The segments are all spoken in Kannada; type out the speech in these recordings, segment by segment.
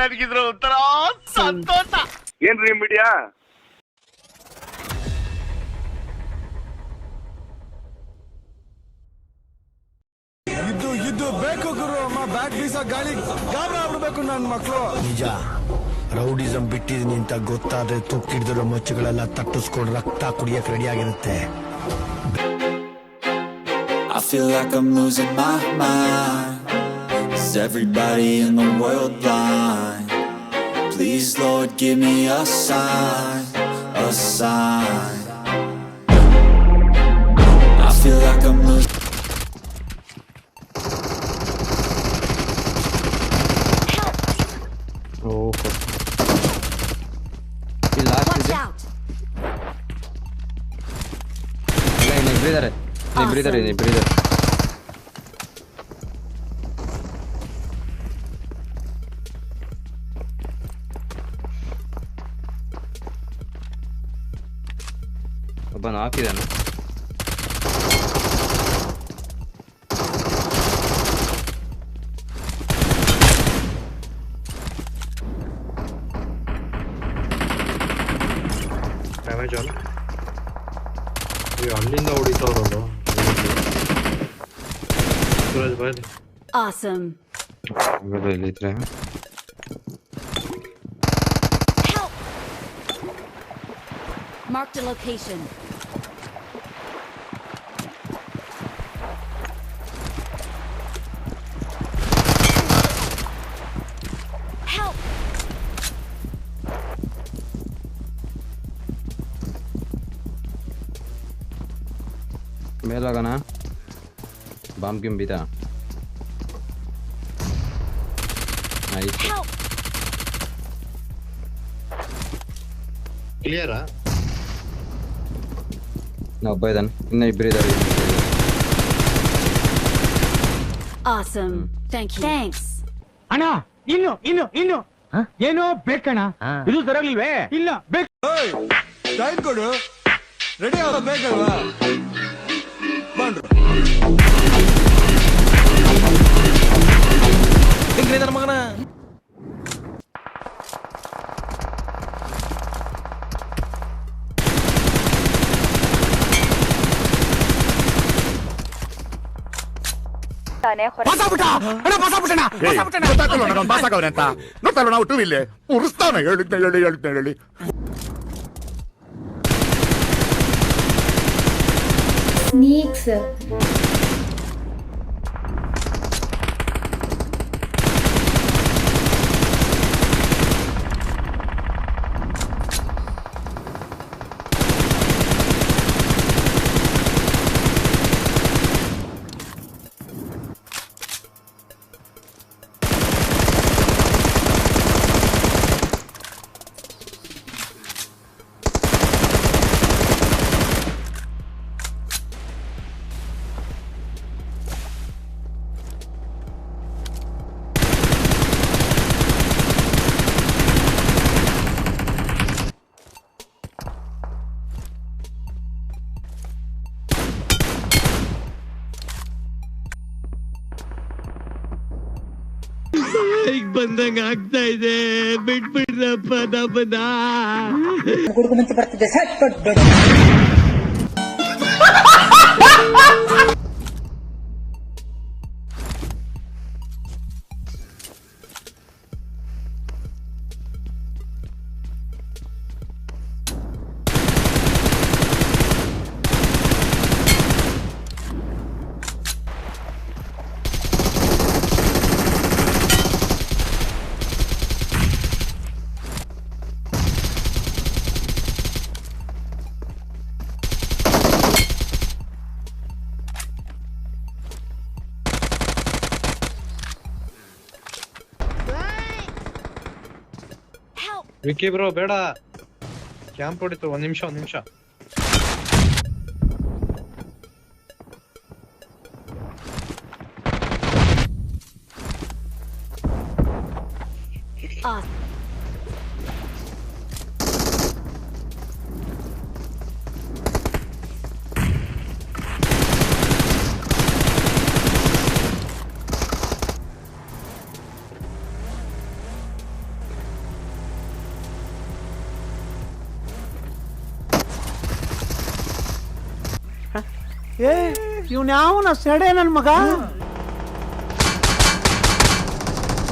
ನನಗಿದ್ರ ಒಂಥರ ಸಂತೋಷ. ಏನ್ರಿ ಮೀಡಿಯಾ ಇದು ಇದು ಬೇಕು ಗುರು ಅಮ್ಮ ಬ್ಯಾಗ್ ಬೀಸ ಗಾಳಿ ಗಾಬರ ಆಗ್ಬಿಡ್ಬೇಕು ನನ್ನ ಮಕ್ಕಳು ನಿಜ ರೌಡಿಸಂ ಬಿಟ್ಟಿದೀನಿ ಅಂತ ಗೊತ್ತಾದ್ರೆ ತುಕ್ಕಿಡ್ದಿರೋ ಮಚ್ಚುಗಳೆಲ್ಲ ತಟ್ಟಿಸ್ಕೊಂಡು ರಕ್ತ ಕುಡಿಯಕ್ ರೆಡಿ ಆಗಿರುತ್ತೆ. I feel like I'm losing my mind. Is everybody in the world blind? Please, Lord, give me a sign, a sign. I feel like I'm losing. Oh. He Watch out! Baba ne yapıyor lan? Hemen canım. Ya Linda orada orada. Biraz böyle. Awesome. Böyle litre. Marked a location. Help! ಮೇಲಾಗಣ bomb ಗಿಂಬ್ ಇದ ನೈಸ್ Help! ಕ್ಲಿಯರಾ ನಾ ಒಬ್ಬ ಇದ್ದಾನೆ ಇನ್ನು ಇಬ್ಬರಿದ್ದಾರೆ Awesome. Thank you. Thanks. ಅಣ್ಣ ಇನ್ನು ಇನ್ನು ಇನ್ನು. ಏನೋ ಬೇಕಣ್ಣ. ಇದು ಸರಿಯಾಗಿಲ್ವೇ ಇಲ್ಲ ಬೇಕು ಟೈಮ್ ಕೊಡು. ರೆಡಿ ಆಗ ಬೇಕಲ್ವಾ? ಗೊತ್ತಾಗ್ತಲ್ಲ ನನಗೆ ಪಾಸ್ ಆಗವ್ರೆ ಅಂತ? ಗೊತ್ತಲ್ಲ ನಾವು ಟೂ ಇಲ್ಲಿ ಉರಿಸ್ತಾನೆ ಹೇಳಿದ್ನೆ ಹೇಳಿ ಹೇಳಿದ್ನೆ ಹೇಳಿ. Sneaks. ಗುಡುಗು ಮಿಂಚು ಆಗ್ತಾ ಇದೆ. ಪಟ್ ಬೇಡ Help! ವಿಕಿ ಬ್ರೋ ಬೇಡ ಕ್ಯಾಂಪ್ ಹೊಡಿತು ಒಂದ್ ನಿಮಿಷ ಒಂದ್ ನಿಮಿಷ Awesome. ಏ, ಇವ್ನ ಯಾವನ ಸೆಡೆ ನನ್ ಮಗ?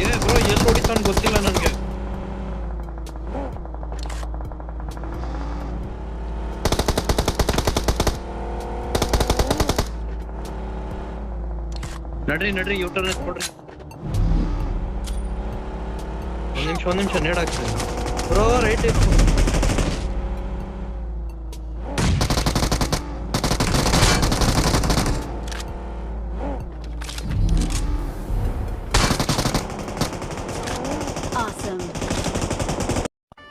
ಏ ಬ್ರೋ, ಎಲ್ಲಿ ಹೊಡಿತಾನ ಗೊತ್ತಿಲ್ಲ ನನ್ಗೆ. ನಡ್ರಿ ನಡ್ರಿ ಯೂಟರ್ನ್ ಕೊಡ್ರಿ ಒಂದ್ ನಿಮಿಷ ಒಂದ್ ನಿಮಿಷ, ನೇಡ್ ಬ್ರೋ, ರೈಟ್ Awesome.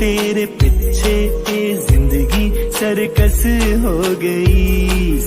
तेरे पीछे ये ज़िंदगी सरकस हो गई।